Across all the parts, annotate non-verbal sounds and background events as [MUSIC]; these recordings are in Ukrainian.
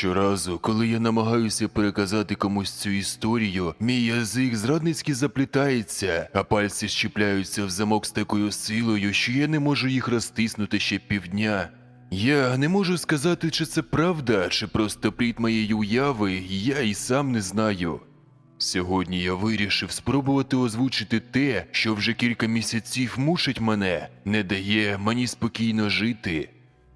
Щоразу, коли я намагаюся переказати комусь цю історію, мій язик зрадницьки заплітається, а пальці щіпляються в замок з такою силою, що я не можу їх розтиснути ще півдня. Я не можу сказати, чи це правда, чи просто плід моєї уяви, я і сам не знаю. Сьогодні я вирішив спробувати озвучити те, що вже кілька місяців мучить мене, не дає мені спокійно жити.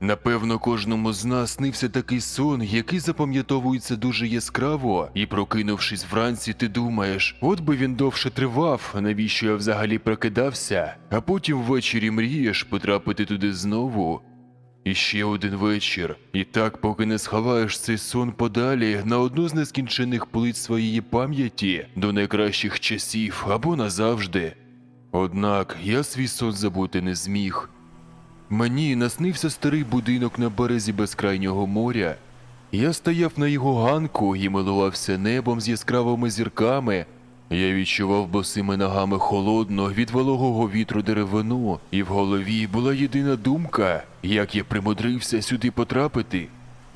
Напевно, кожному з нас снився такий сон, який запам'ятовується дуже яскраво, і прокинувшись вранці, ти думаєш, от би він довше тривав, навіщо я взагалі прокидався, а потім ввечері мрієш потрапити туди знову. І ще один вечір, і так, поки не сховаєш цей сон подалі на одну з нескінчених полиць своєї пам'яті до найкращих часів або назавжди. Однак я свій сон забути не зміг. Мені наснився старий будинок на березі безкрайнього моря. Я стояв на його ганку і милувався небом з яскравими зірками. Я відчував босими ногами холодно від вологого вітру деревину, і в голові була єдина думка, як я примудрився сюди потрапити.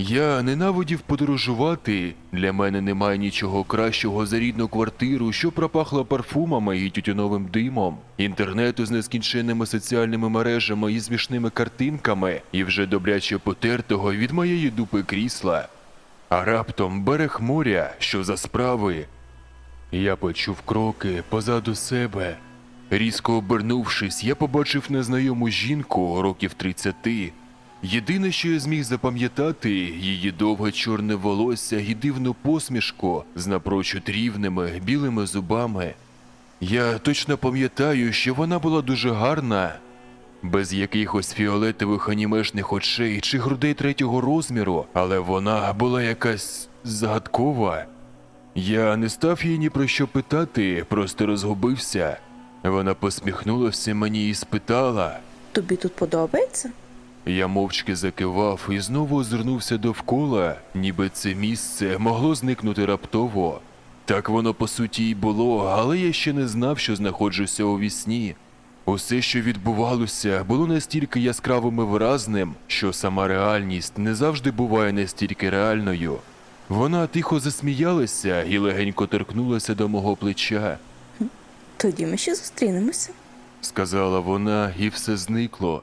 Я ненавидів подорожувати. Для мене немає нічого кращого за рідну квартиру, що пропахла парфумами і тютюновим димом, інтернету з нескінченними соціальними мережами і смішними картинками, і вже добряче потертого від моєї дупи крісла. А раптом берег моря, що за справи. Я почув кроки позаду себе. Різко обернувшись, я побачив незнайому жінку років 30. Єдине, що я зміг запам'ятати, її довге чорне волосся і дивну посмішку з напрочуд рівними білими зубами. Я точно пам'ятаю, що вона була дуже гарна, без якихось фіолетових анімешних очей чи грудей третього розміру, але вона була якась загадкова. Я не став їй ні про що питати, просто розгубився. Вона посміхнулася мені і спитала. Тобі тут подобається? Я мовчки закивав і знову озирнувся довкола, ніби це місце могло зникнути раптово. Так воно по суті й було, але я ще не знав, що знаходжуся у вісні. Усе, що відбувалося, було настільки яскравим і виразним, що сама реальність не завжди буває настільки реальною. Вона тихо засміялася і легенько торкнулася до мого плеча. Тоді ми ще зустрінемося. сказала вона, і все зникло.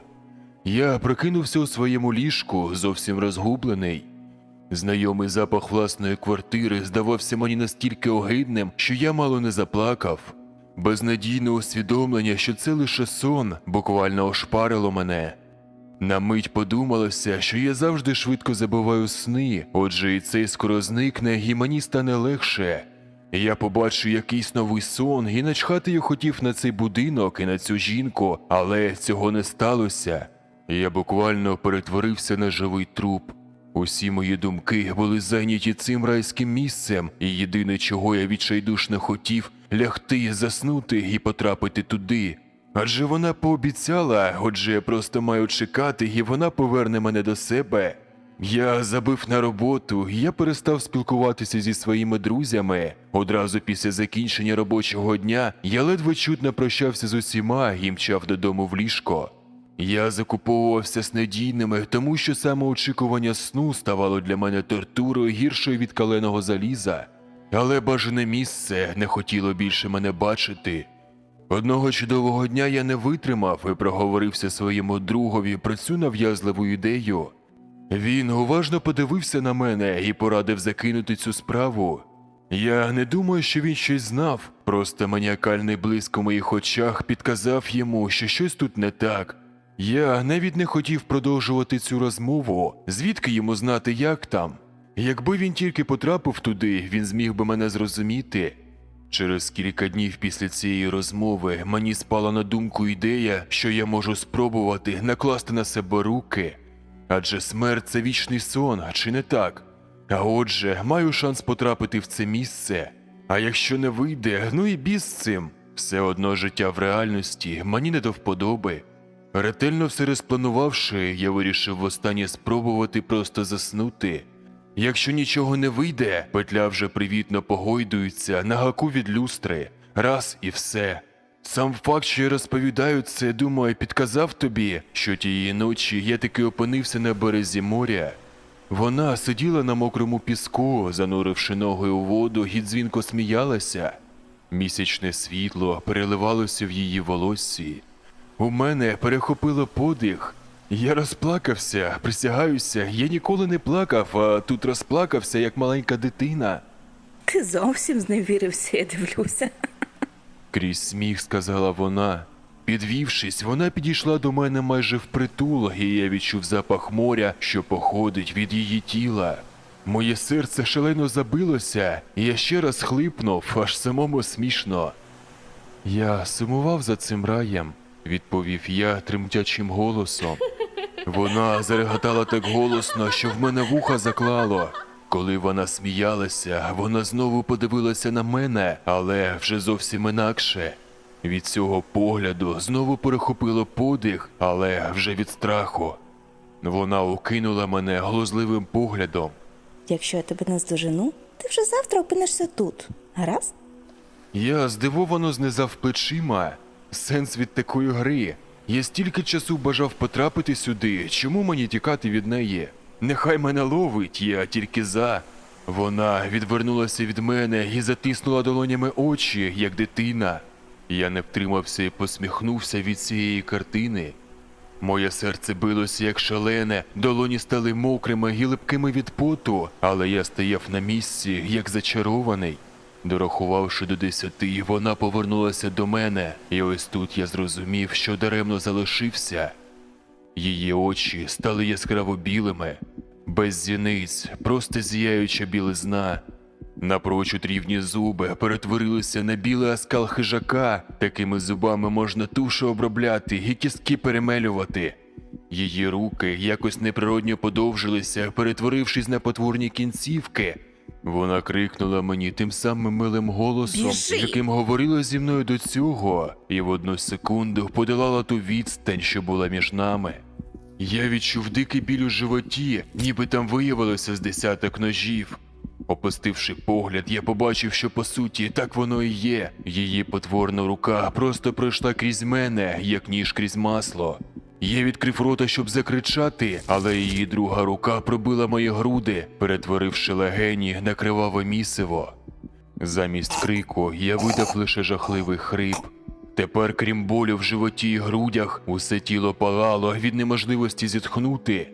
Я прокинувся у своєму ліжку, зовсім розгублений. Знайомий запах власної квартири здавався мені настільки огидним, що я мало не заплакав. Безнадійне усвідомлення, що це лише сон, буквально ошпарило мене. На мить подумалося, що я завжди швидко забуваю сни, отже, і цей скоро зникне, і мені стане легше. Я побачу якийсь новий сон і начхати я хотів на цей будинок і на цю жінку, але цього не сталося. Я буквально перетворився на живий труп. Усі мої думки були зайняті цим райським місцем, і єдине, чого я відчайдушно хотів, лягти, заснути і потрапити туди. Адже вона пообіцяла, отже, я просто маю чекати, і вона поверне мене до себе. Я забив на роботу, я перестав спілкуватися зі своїми друзями. Одразу після закінчення робочого дня я ледве чутно прощався з усіма і мчав додому в ліжко. Я закуповувався з надійними, тому що саме очікування сну ставало для мене тортурою гіршою від каленого заліза. Але бажане місце не хотіло більше мене бачити. Одного чудового дня я не витримав і проговорився своєму другові про цю нав'язливу ідею. Він уважно подивився на мене і порадив закинути цю справу. Я не думаю, що він щось знав, просто маніакальний блиск у моїх очах підказав йому, що щось тут не так. Я навіть не хотів продовжувати цю розмову, звідки йому знати, як там. Якби він тільки потрапив туди, він зміг би мене зрозуміти. Через кілька днів після цієї розмови мені спала на думку ідея, що я можу спробувати накласти на себе руки. Адже смерть це вічний сон, чи не так? А отже, маю шанс потрапити в це місце. А якщо не вийде, ну і біз цим. Все одно життя в реальності мені не до вподоби. Ретельно все розпланувавши, я вирішив востаннє спробувати просто заснути. Якщо нічого не вийде, петля вже привітно погойдується на гаку від люстри. Раз і все. Сам факт, що я розповідаю це, думаю, підказав тобі, що тієї ночі я таки опинився на березі моря. Вона сиділа на мокрому піску, зануривши ноги у воду, і дзвінко сміялася. Місячне світло переливалося в її волоссі. У мене перехопило подих. Я розплакався, присягаюся, я ніколи не плакав, а тут розплакався, як маленька дитина. Ти зовсім зневірився, я дивлюся. Крізь сміх сказала вона. Підвівшись, вона підійшла до мене майже впритул, і я відчув запах моря, що походить від її тіла. Моє серце шалено забилося, і я ще раз хлипнув, аж самому смішно. Я сумував за цим раєм, відповів я тремтячим голосом. Вона зареготала так голосно, що в мене вуха заклало. Коли вона сміялася, вона знову подивилася на мене, але вже зовсім інакше. Від цього погляду знову перехопило подих, але вже від страху. Вона окинула мене глузливим поглядом. Якщо я тебе наздожену, ти вже завтра опинишся тут. Гаразд? Я здивовано знизав плечима. Сенс від такої гри. Я стільки часу бажав потрапити сюди. Чому мені тікати від неї? Нехай мене ловить, я тільки за. Вона відвернулася від мене і затиснула долонями очі, як дитина. Я не втримався і посміхнувся від цієї картини. Моє серце билося як шалене, долоні стали мокрими і липкими від поту, але я стояв на місці, як зачарований. Дорахувавши до десяти, вона повернулася до мене, і ось тут я зрозумів, що даремно залишився. Її очі стали яскраво білими, без зіниць, просто зіяюча білизна. Напрочуд рівні зуби перетворилися на білий оскал хижака. Такими зубами можна тушу обробляти і кістки перемелювати. Її руки якось неприродньо подовжилися, перетворившись на потворні кінцівки. Вона крикнула мені тим самим милим голосом, Біжи! яким говорила зі мною до цього, і в одну секунду подолала ту відстань, що була між нами. Я відчув дикий біль у животі, ніби там виявилося з десяток ножів. Опустивши погляд, я побачив, що по суті так воно і є. Її потворна рука просто пройшла крізь мене, як ніж крізь масло. Я відкрив рота, щоб закричати, але її друга рука пробила мої груди, перетворивши легені на криваве місиво. Замість крику я видав лише жахливий хрип. Тепер, крім болю в животі і грудях, усе тіло палало від неможливості зітхнути.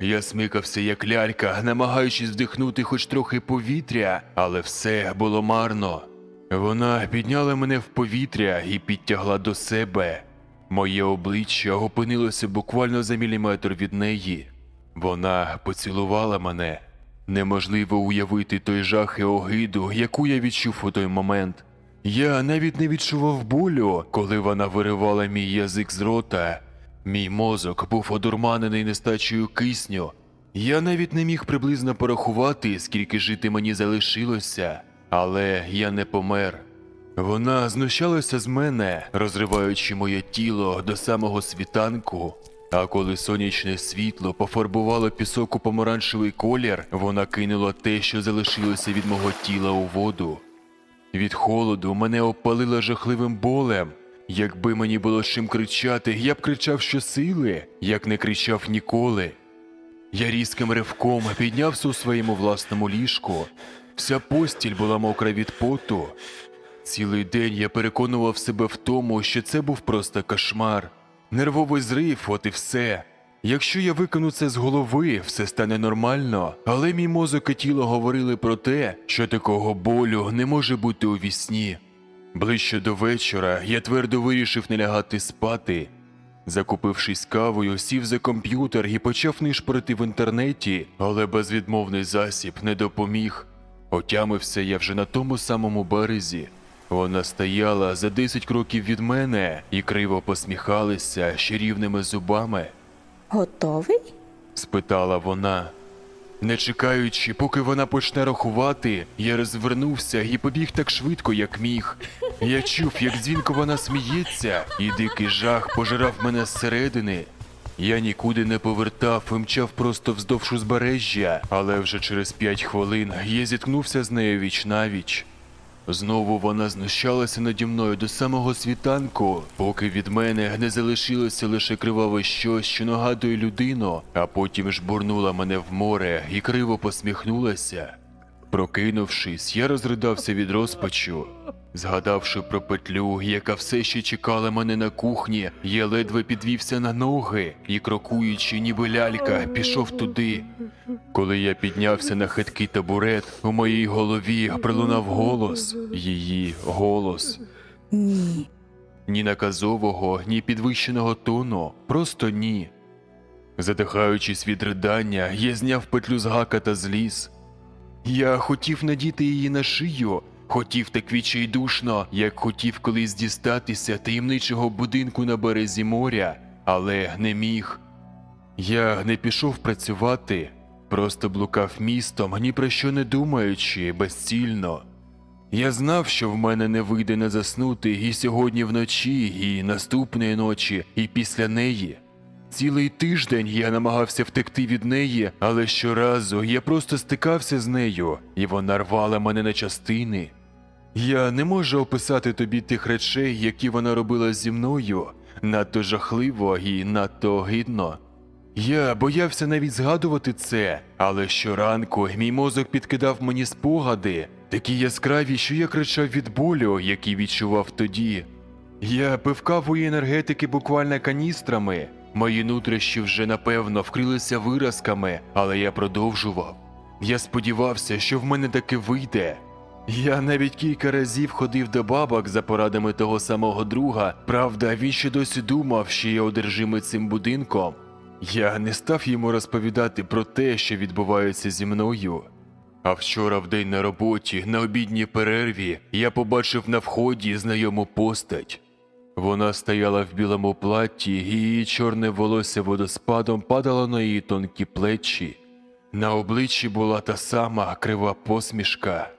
Я смикався як лялька, намагаючись вдихнути хоч трохи повітря, але все було марно. Вона підняла мене в повітря і підтягла до себе. Моє обличчя опинилося буквально за міліметр від неї. Вона поцілувала мене. Неможливо уявити той жах і огиду, яку я відчув у той момент. Я навіть не відчував болю, коли вона виривала мій язик з рота. Мій мозок був одурманений нестачею кисню. Я навіть не міг приблизно порахувати, скільки жити мені залишилося, але я не помер. Вона знущалася з мене, розриваючи моє тіло до самого світанку. А коли сонячне світло пофарбувало пісок у помаранчевий колір, вона кинула те, що залишилося від мого тіла у воду. Від холоду мене опалило жахливим болем. Якби мені було чим кричати, я б кричав щосили, як не кричав ніколи. Я різким ривком піднявся у своєму власному ліжку. Вся постіль була мокра від поту. Цілий день я переконував себе в тому, що це був просто кошмар. Нервовий зрив, от і все. Якщо я викину це з голови, все стане нормально, але мій мозок і тіло говорили про те, що такого болю не може бути у вісні. Ближче до вечора я твердо вирішив не лягати спати. Закупившись кавою, сів за комп'ютер і почав нишпорити в інтернеті, але безвідмовний засіб не допоміг. Отямився я вже на тому самому березі. Вона стояла за 10 кроків від мене і криво посміхалася ще рівними зубами. Готовий? спитала вона. Не чекаючи, поки вона почне рахувати, я розвернувся і побіг так швидко, як міг. Я чув, як дзвінко вона сміється, і дикий жах пожирав мене зсередини. Я нікуди не повертав і мчав просто вздовж узбережжя, але вже через п'ять хвилин я зіткнувся з нею віч навіч. Знову вона знущалася наді мною до самого світанку, поки від мене не залишилося лише криваве щось, що нагадує людину, а потім жбурнула мене в море і криво посміхнулася. Прокинувшись, я розридався від розпачу. Згадавши про петлю, яка все ще чекала мене на кухні, я ледве підвівся на ноги і, крокуючи, ніби лялька, пішов туди. Коли я піднявся на хиткий табурет, у моїй голові пролунав голос, її голос. Ні. Ні наказового, ні підвищеного тону, просто ні. Задихаючись від ридання, я зняв петлю з гака та зліз. Я хотів надіти її на шию, хотів так відчайдушно, як хотів колись дістатися таємничого будинку на березі моря, але не міг. Я не пішов працювати, просто блукав містом, ні про що не думаючи, безцільно. Я знав, що в мене не вийде не заснути і сьогодні вночі, і наступної ночі, і після неї. Цілий тиждень я намагався втекти від неї, але щоразу я просто стикався з нею, і вона рвала мене на частини. Я не можу описати тобі тих речей, які вона робила зі мною, надто жахливо і надто огидно. Я боявся навіть згадувати це, але щоранку мій мозок підкидав мені спогади, такі яскраві, що я кричав від болю, який відчував тоді. Я пив каву і енергетики буквально каністрами. Мої нутрощі вже напевно вкрилися виразками, але я продовжував. Я сподівався, що в мене таки вийде. Я навіть кілька разів ходив до бабок за порадами того самого друга. Правда, він ще досі думав, що я одержимий цим будинком. Я не став йому розповідати про те, що відбувається зі мною. А вчора, в день на роботі, на обідній перерві, я побачив на вході знайому постать. Вона стояла в білому платті, і її чорне волосся водоспадом падало на її тонкі плечі. На обличчі була та сама крива посмішка.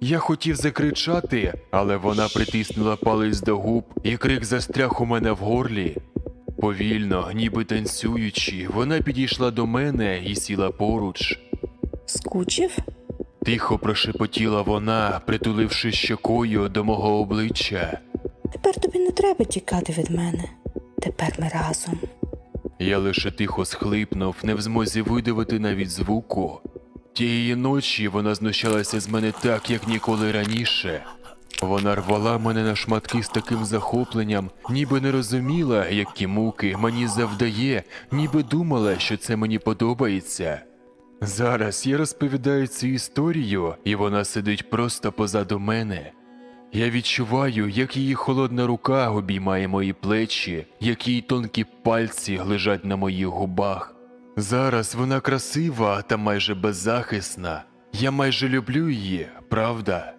Я хотів закричати, але вона притиснула палець до губ, і крик застряг у мене в горлі. Повільно, ніби танцюючи, вона підійшла до мене і сіла поруч. Скучив? Тихо прошепотіла вона, притуливши щокою до мого обличчя. Тепер тобі не треба тікати від мене. Тепер ми разом. Я лише тихо схлипнув, не в змозі видавити навіть звуку. Тієї ночі вона знущалася з мене так, як ніколи раніше. Вона рвала мене на шматки з таким захопленням, ніби не розуміла, які муки мені завдає, ніби думала, що це мені подобається. Зараз я розповідаю цю історію, і вона сидить просто позаду мене. Я відчуваю, як її холодна рука обіймає мої плечі, як її тонкі пальці лежать на моїх губах. Зараз вона красива та майже беззахисна. Я майже люблю її, правда.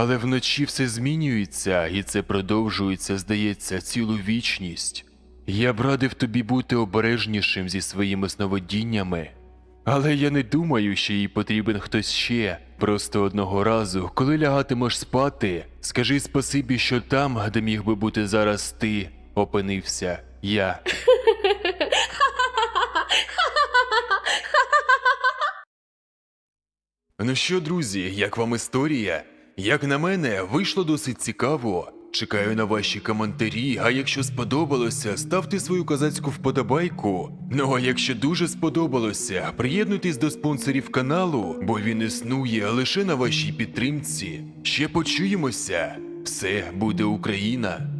Але вночі все змінюється, і це продовжується, здається, цілу вічність. Я б радив тобі бути обережнішим зі своїми сновидіннями. Але я не думаю, що їй потрібен хтось ще. Просто одного разу, коли лягатимеш спати, скажи спасибі, що там, де міг би бути зараз ти, опинився я. [LAUGHS] Ну що, друзі, як вам історія? Як на мене, вийшло досить цікаво. Чекаю на ваші коментарі, а якщо сподобалося, ставте свою козацьку вподобайку. Ну а якщо дуже сподобалося, приєднуйтесь до спонсорів каналу, бо він існує лише на вашій підтримці. Ще почуємося. Все буде Україна!